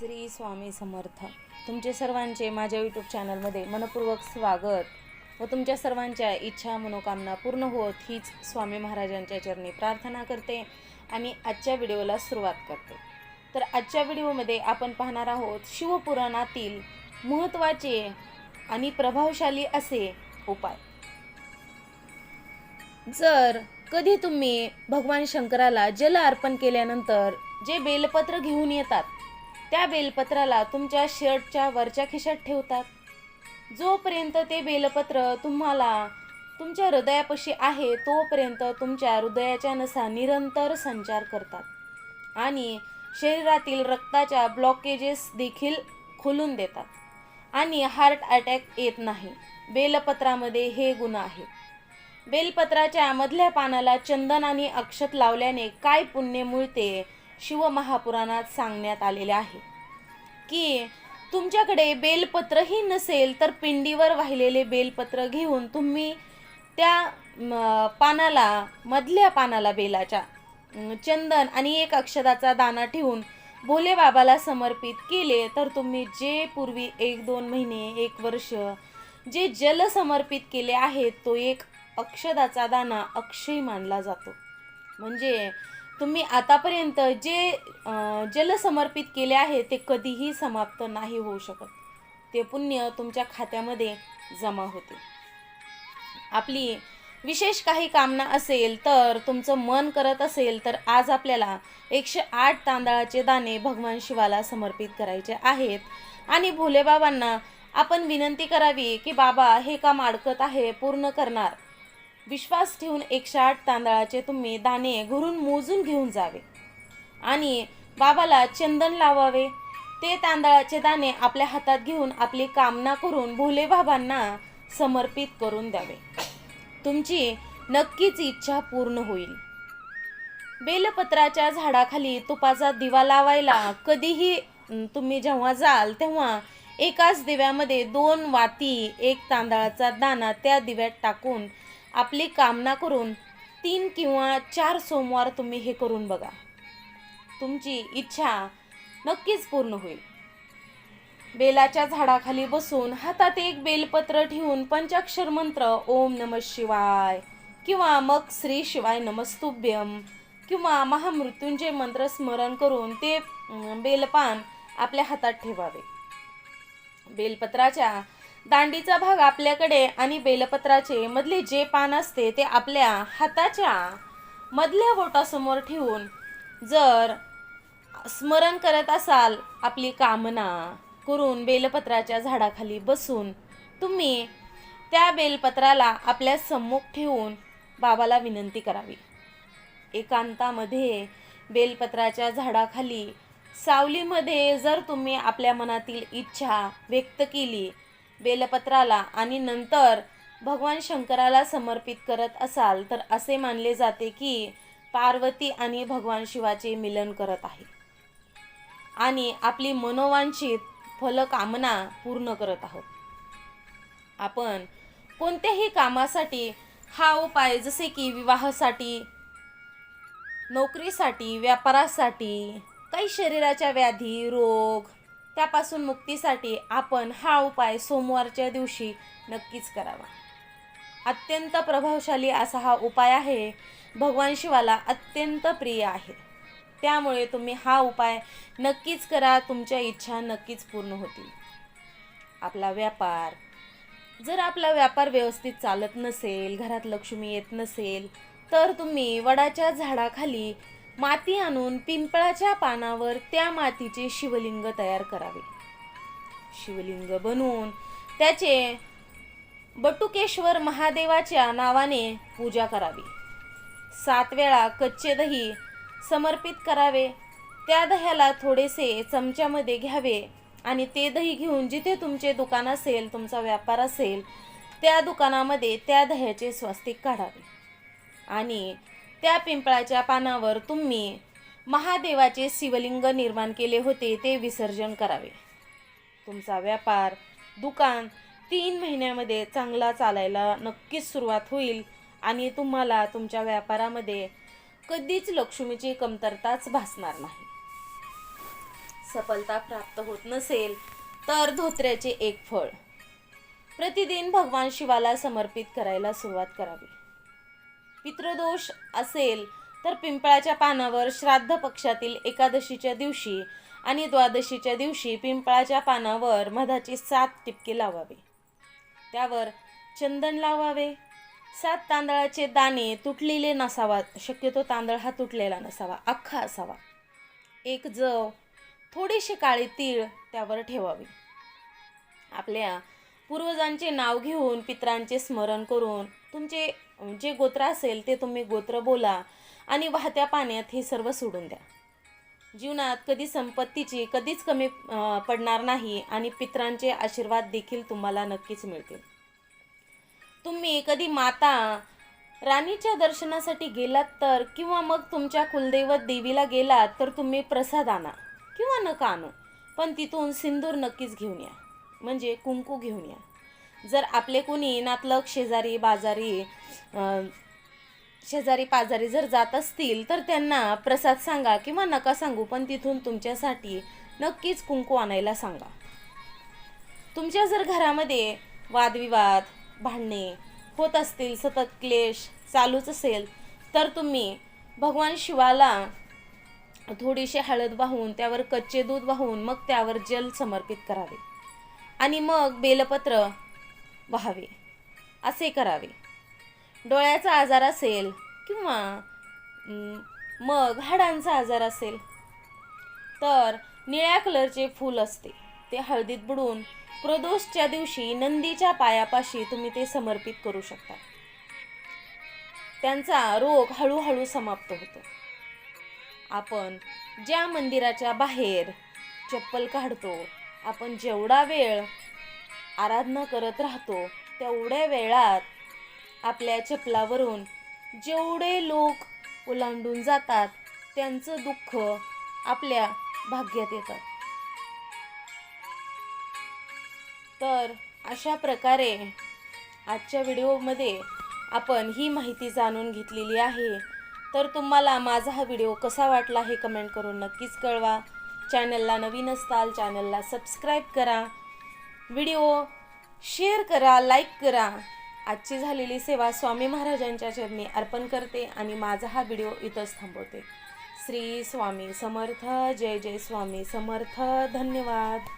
श्री स्वामी समर्थ. तुमचे सर्वांचे माझ्या यूट्यूब चॅनलमध्ये मनपूर्वक स्वागत व तुमच्या सर्वांच्या इच्छा मनोकामना पूर्ण होत हीच स्वामी महाराजांच्या चरणी प्रार्थना करते आणि आजच्या व्हिडिओला सुरुवात करते. तर आजच्या व्हिडिओमध्ये आपण पाहणार आहोत शिवपुराणातील महत्त्वाचे आणि प्रभावशाली असे उपाय. जर कधी तुम्ही भगवान शंकराला जल अर्पण केल्यानंतर जे बेलपत्र घेऊन येतात त्या बेलपत्राला तुमच्या शर्टच्या वरच्या खिशात ठेवतात. जोपर्यंत ते बेलपत्र तुम्हाला तुमच्या हृदयापाशी आहे तोपर्यंत तुमच्या हृदयाच्या नसा निरंतर संचार करतात. आणि शरीरातील रक्ताच्या ब्लॉकेजेस देखील खोलून देतात. आणि हार्ट अटॅक येत नाही. बेलपत्रामध्ये हे गुण आहे. बेलपत्राच्या मधल्या पानाला चंदन आणि अक्षत लावल्याने काय पुण्य मिळते शिवमहापुराणात सांगण्यात आलेले आहे की तुमच्याकडे बेलपत्रही नसेल तर पिंडीवर वाहिलेले बेलपत्र घेऊन तुम्ही त्या पानाला मधल्या पानाला बेलाच्या चंदन आणि एक अक्षदाचा दाना ठेवून भोले बाबाला समर्पित केले तर तुम्ही जे पूर्वी एक दोन महिने एक वर्ष जे जल समर्पित केले आहेत तो एक अक्षदाचा दाना अक्षय मानला जातो. म्हणजे तुम्ही आतापर्यंत जे जल समर्पित केले आहे ते कधीही समाप्त नाही होऊ शकत. ते पुण्य तुमच्या खात्यामध्ये जमा होते. आपली विशेष काही कामना असेल तर तुमचं मन करत असेल तर आज आपल्याला एकशे आठ तांदळाचे दाणे भगवान शिवाला समर्पित करायचे आहेत. आणि भोलेबाबांना आपण विनंती करावी की बाबा हे काम अडकत आहे पूर्ण करणार. विश्वास ठेवून एकशे आठ तांदळाचे तुम्ही दाणे घरून मोजून घेऊन जावे. आणि बाबाला चंदन लावावे. ते तांदळाचे दाणे आपल्या हातात घेऊन आपली कामना करून भोले बाबांना समर्पित करून द्यावे. तुमची नक्कीच इच्छा पूर्ण होईल. बेलपत्राच्या झाडाखाली तुपाचा दिवा लावायला कधीही तुम्ही जेव्हा जाल तेव्हा एकाच दिव्यामध्ये दोन वाती एक तांदळाचा दाणा त्या दिव्यात टाकून आपली कामना करून तीन किंवा चार सोमवार तुम्ही हे करून बघा. तुमची इच्छा नक्कीच पूर्ण होईल. बेलाच्या झाडाखाली बसून हातात एक बेलपत्र ठेवून पंचाक्षर मंत्र ओम नम शिवाय किंवा मग श्री शिवाय नमस्तुभ्यम किंवा महामृत्युंजय मंत्र स्मरण करून ते बेलपान आपल्या हातात ठेवावे. बेलपत्राच्या दांडीचा भाग आपल्याकडे आणि बेलपत्राचे मधले जे पान असते ते आपल्या हाताच्या मधल्या बोटासमोर ठेवून जर स्मरण करत असाल आपली कामना करून बेलपत्राच्या झाडाखाली बसून तुम्ही त्या बेलपत्राला आपल्या सम्मुख ठेवून बाबाला विनंती करावी. एकांतामध्ये बेलपत्राच्या झाडाखाली सावलीमध्ये जर तुम्ही आपल्या मनातील इच्छा व्यक्त केली बेलपत्राला आणि नंतर भगवान शंकराला समर्पित करत असाल तर असे मानले जाते की पार्वती आणि भगवान शिवाचे मिलन करत आहे. आणि आपली मनोवांछित फलकामना पूर्ण करत आहोत. आपण कोणत्याही कामासाठी हा उपाय जसे की विवाहासाठी नोकरीसाठी व्यापारासाठी काही शरीराच्या व्याधी रोग त्यापासून मुक्तीसाठी आपण हा उपाय सोमवारच्या दिवशी नक्कीच करावा. अत्यंत प्रभावशाली असा हा उपाय आहे. भगवान शिवाला अत्यंत प्रिय आहे. त्यामुळे तुम्ही हा उपाय नक्कीच करा. तुमच्या इच्छा नक्कीच पूर्ण होतील. आपला व्यापार. जर आपला व्यापार व्यवस्थित चालत नसेल घरात लक्ष्मी येत नसेल तर तुम्ही वडाच्या झाडाखाली माती आणून पिंपळाच्या पानावर त्या मातीचे शिवलिंग तयार करावे. शिवलिंग बनवून त्याचे बटुकेश्वर महादेवाच्या नावाने पूजा करावी. सात वेळा कच्चे दही समर्पित करावे. त्या दह्याला थोडेसे चमच्यामध्ये घ्यावे आणि ते दही घेऊन जिथे तुमचे दुकान असेल तुमचा व्यापार असेल त्या दुकानामध्ये त्या दह्याचे स्वस्तिक काढावे. आणि त्या पिंपळाच्या पानावर तुम्ही महादेवाचे शिवलिंग निर्माण केले होते ते विसर्जन करावे. तुमचा व्यापार दुकान तीन महिन्यामध्ये चांगला चालायला नक्कीच सुरुवात होईल आणि तुम्हाला तुमच्या व्यापारामध्ये कधीच लक्ष्मीची कमतरताच भासणार नाही. सफलता प्राप्त होत नसेल तर धोत्र्याचे एक फळ. प्रतिदिन भगवान शिवाला समर्पित करायला सुरुवात करावी. पितृदोष असेल तर पिंपळाच्या पानावर श्राद्ध पक्षातील एकादशीच्या दिवशी आणि द्वादशीच्या दिवशी पिंपळाच्या पानावर मधाची सात टिपके लावावे. त्यावर चंदन लावावे. सात तांदळाचे दाणे तुटलेले नसावा शक्यतो तांदळ हा तुटलेला नसावा अख्खा असावा. एक जव थोडीशी काळी तीळ त्यावर ठेवावी. आपल्या पूर्वजांचे नाव घेऊन पित्रांचे स्मरण करून तुमचे जे गोत्र असेल ते तुम्ही गोत्र बोला आणि वाहत्या पाण्यात हे सर्व सोडून द्या. जीवनात कधी संपत्तीची कधीच कमी पडणार नाही आणि पित्रांचे आशीर्वाद देखील तुम्हाला नक्कीच मिळतील. तुम्ही कधी माता राणीच्या दर्शनासाठी गेलात तर किंवा मग तुमच्या कुलदैवत देवीला गेलात तर तुम्ही प्रसाद आणा किंवा नका आणू पण तिथून सिंदूर नक्कीच घेऊन या. म्हणजे कुंकू घेऊन या. जर आपले कोणी नातलग शेजारी बाजारी शेजारी पाजारी जर जात असतील तर त्यांना प्रसाद सांगा किंवा नका सांगू पण तिथून तुमच्यासाठी नक्कीच कुंकू आणायला सांगा. तुमच्या जर घरामध्ये वादविवाद भांडणे होत असतील सतत क्लेश चालूच असेल तर तुम्ही भगवान शिवाला थोडीशी हळद वाहून त्यावर कच्चे दूध वाहून मग त्यावर जल समर्पित करावे. आणि मग बेलपत्र व्हावे. असे करावे. डोळ्याचा आजार असेल किंवा मग हाडांचा आजार असेल तर निळ्या कलरचे फूल असते. ते हळदीत बुडून प्रदोषच्या दिवशी नंदीच्या पायापाशी तुम्ही ते समर्पित करू शकता. त्यांचा रोग हळूहळू समाप्त होतो. आपण ज्या मंदिराच्या बाहेर चप्पल काढतो आपण जेवढा वेळ आराधना करत राहतो तेवढ्या वेळात आपल्या चपलावरून जेवढे लोक ओलांडून जातात त्यांचं दुःख आपल्या भाग्यात येतात तर अशा प्रकारे आजच्या व्हिडिओमध्ये आपण ही माहिती जाणून घेतलेली आहे. तर तुम्हाला माझा हा व्हिडिओ कसा वाटला हे कमेंट करून नक्कीच कळवा. चॅनलला नवीन असताल चॅनलला सबस्क्राईब करा. व्हिडिओ शेअर करा लाईक करा. आजची झालेली सेवा स्वामी महाराजांच्या चरणी अर्पण करते आणि माझा हा व्हिडिओ इथंच थांबवते. श्री स्वामी समर्थ जय जय स्वामी समर्थ धन्यवाद.